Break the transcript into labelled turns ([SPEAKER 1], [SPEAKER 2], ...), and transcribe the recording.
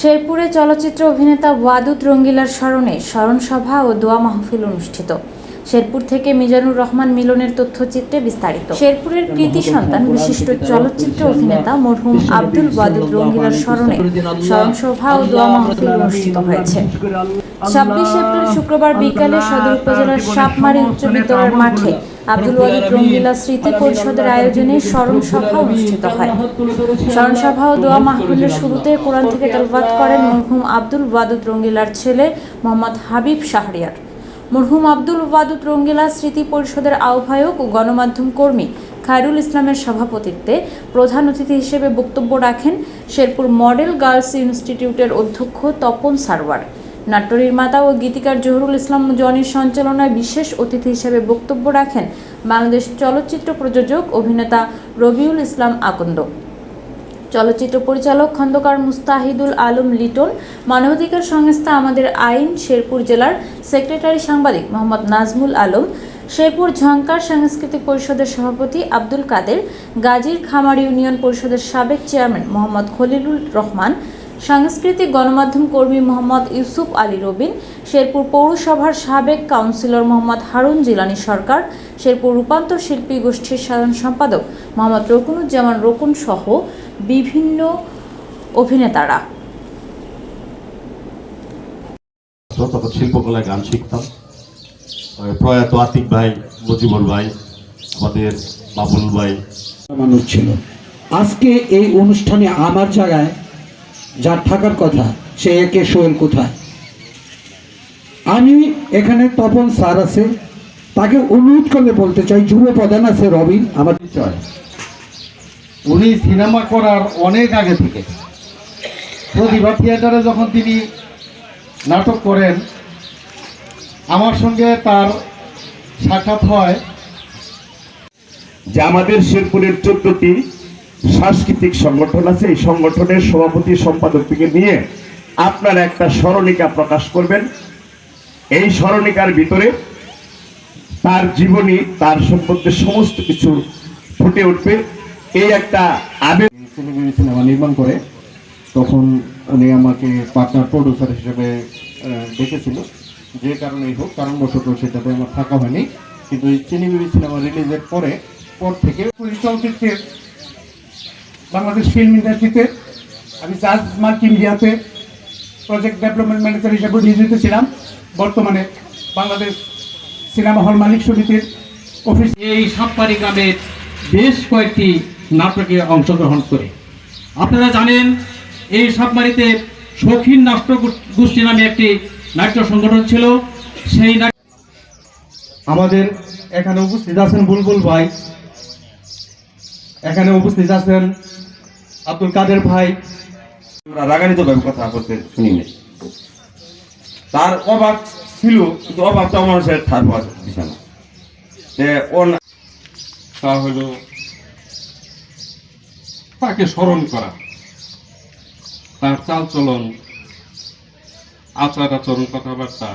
[SPEAKER 1] শেরপুরে চলচ্চিত্র অভিনেতা ওয়াদুদ রঙ্গিলার স্মরণে স্মরণসভা ও দোয়া মাহফিল অনুষ্ঠিত। শেরপুর থেকে মিজানুর রহমান মিলনের তথ্যচিত্রে বিস্তারিত। শেরপুরের কৃতি সন্তান, বিশিষ্ট চলচ্চিত্র অভিনেতা মরহুম আব্দুল ওয়াদুদ রঙ্গিলার স্মরণে স্মরণসভা ও দোয়া মাহফিল অনুষ্ঠিত হয়েছে। ছাব্বিশ এপ্রিল শুক্রবার বিকালে সদর উপজেলার সাপমারি উচ্চ বিদ্যালয়ের মাঠে আব্দুল ওয়াদুদ রঙ্গিলা স্মৃতি পরিষদের আয়োজনে স্মরণ সভা অনুষ্ঠিত হয়। স্মরণ সভা ও দোয়া মাহফিলের শুরুতে কোরআন থেকে তেলবাদ করেন মরহুম আব্দুল ওয়াদুদ রঙ্গিলার ছেলে মোহাম্মদ হাবিব শাহরিয়ার। মরহুম আব্দুল ওয়াদুদ রঙ্গিলা স্মৃতি পরিষদের আহ্বায়ক ও গণমাধ্যম কর্মী খায়রুল ইসলামের সভাপতিত্বে প্রধান অতিথি হিসেবে বক্তব্য রাখেন শেরপুর মডেল গার্লস ইনস্টিটিউটের অধ্যক্ষ তপন সারওয়ার। নাট্য নির্মাতা ও গীতিকার জহুরুল ইসলাম জনির সঞ্চালনায় বিশেষ অতিথি হিসেবে বক্তব্য রাখেন বাংলাদেশ চলচ্চিত্র প্রযোজক অভিনেতা রবিউল ইসলাম আকন্দ। চলচ্চিত্র পরিচালক খন্দকার মুস্তাহিদুল আলম লিটন, মানবাধিকার সংস্থা আমাদের আইন শেরপুর জেলার সেক্রেটারি সাংবাদিক মোহাম্মদ নাজমুল আলম, শেরপুর ঝঙ্কার সাংস্কৃতিক পরিষদের সভাপতি আব্দুল কাদের, গাজীর খামার ইউনিয়ন পরিষদের সাবেক চেয়ারম্যান মোহাম্মদ খলিলুর রহমান সাংস্কৃতিক গণমাধ্যম কর্মী মোহাম্মদ ইউসুফ আলী রবিন শেরপুর পৌরসভার সাবেক কাউন্সিলর মোহাম্মদ হারুন জিলানি সরকার শেরপুর রূপান্তর শিল্পী গোষ্ঠীর সাধারণ সম্পাদক মোহাম্মদ রকুনুজ্জামান রকুন সহ বিভিন্ন অভিনেতারা।
[SPEAKER 2] তখন শিল্পকলায় গান শিখতাম। প্রয়াত আতিক ভাই মুজিবুর ভাই আমাদের বাবুল ভাই।
[SPEAKER 3] মানুষ ছিল। আজকে এই অনুষ্ঠানে আমার জায়গায় যার থাকার কথা, সে একে সোহেল কোথায়? আমি এখানে তপন স্যার আছে, তাকে অনুরোধ করলে বলতে চাই, যুব প্রধান আছে রবিন, আমার
[SPEAKER 4] পরিচয়। উনি সিনেমা করার অনেক আগে থেকে। প্রতিভা থিয়েটারে যখন তিনি নাটক করেন, আমার সঙ্গে তার সাক্ষাৎ হয়।
[SPEAKER 5] যে আমাদের শেরপুরের চোদ্দটি সাংস্কৃতিক সংগঠন আছে, এই সংগঠনের সভাপতি সম্পাদক থেকে নিয়ে আপনারা একটা স্মরণিকা প্রকাশ করবেন। এই স্মরণিকার ভিতরে তার জীবনী, তার সম্পর্কে সমস্ত কিছু ফুটে উঠবে। এই একটা আবেগ
[SPEAKER 4] সিনেমি নির্মাণ করে, তখন উনি আমাকে পার্টনার প্রডিউসার হিসেবে ডেকেছিল যে কারণেই হোক, কারণবশত সেটাতে আমার থাকা হয়নি। কিন্তু এই চিনিবিবি সিনেমা রিলিজের পরে, পর থেকে
[SPEAKER 6] চলচ্চিত্রের বাংলাদেশ ফিল্ম ইন্ডাস্ট্রিতে আমি চার্জ মার্ক ইন্ডিয়াতে প্রজেক্ট ডেভেলপমেন্ট ম্যানেজার হিসেবে নিয়োজিত ছিলাম। বর্তমানে বাংলাদেশ সিনেমা হল মালিক সমিতির অফিস
[SPEAKER 7] এই সাপ্তারি গ্রামের বেশ কয়েকটি নাটকে অংশগ্রহণ করে। আপনারা জানেন এই সাবমারিতে শৌখিন নাট্য গোষ্ঠী নামে একটি নাট্য সংগঠন ছিল। সেই নাট্য
[SPEAKER 4] আমাদের এখানে উপস্থিত আছেন বুলবুল ভাই। এখানে উপস্থিত আছেন আব্দুল কাদের ভাই।
[SPEAKER 8] আমরা রাগান্বিত ভাবে কথা বলতে শুনিনি তার অভাব ছিল, কিন্তু অভাবটা মানুষের ঠার পাওয়া না।
[SPEAKER 9] হলো তাকে স্মরণ করা। তার চালচলন আচার আচরণ কথাবার্তা।